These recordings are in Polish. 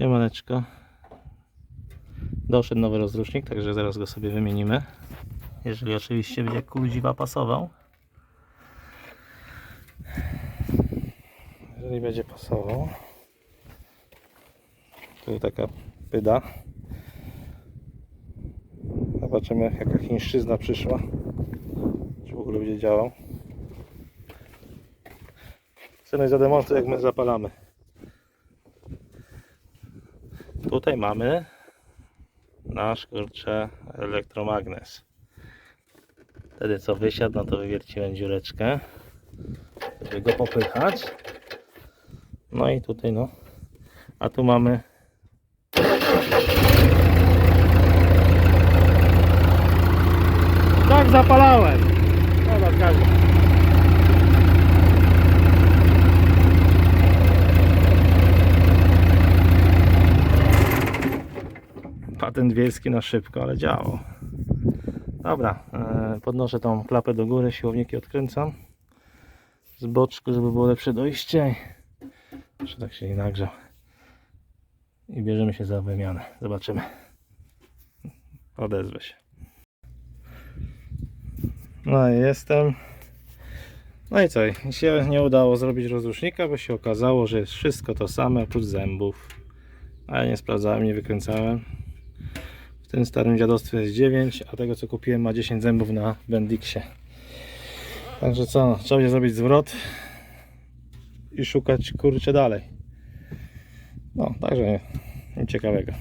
Siemaneczko. Doszedł nowy rozrusznik, także zaraz go sobie wymienimy. Jeżeli oczywiście będzie kuźwa pasował. Jeżeli będzie pasował. Tu taka pyda. Zobaczymy jaka chińszczyzna przyszła. Czy w ogóle będzie działał. Synek zademonstruj jak my zapalamy. Tutaj mamy nasz kurczę elektromagnes. Wtedy co wysiadł, no to wywierciłem dziureczkę, żeby go popychać. No i tutaj no. A tu mamy Tak zapalałem. Zgadza. Patent wielski na szybko, ale działał. Dobra, e, podnoszę tą klapę do góry, siłowniki odkręcam z boczku, żeby było lepsze dojście. Jeszcze tak się nie nagrzał. I bierzemy się za wymianę. Zobaczymy. Odezwę się. No i jestem. No i co? Się nie udało zrobić rozrusznika, bo się okazało, że jest wszystko to same oprócz zębów. Ale nie sprawdzałem, nie wykręcałem. Tym starym dziadostwie jest 9, a tego co kupiłem ma 10 zębów na Bendixie. Także co, trzeba będzie zrobić zwrot i szukać kurczę dalej. No, także nic ciekawego.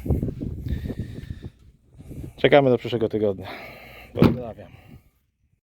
Czekamy do przyszłego tygodnia. Pozdrawiam.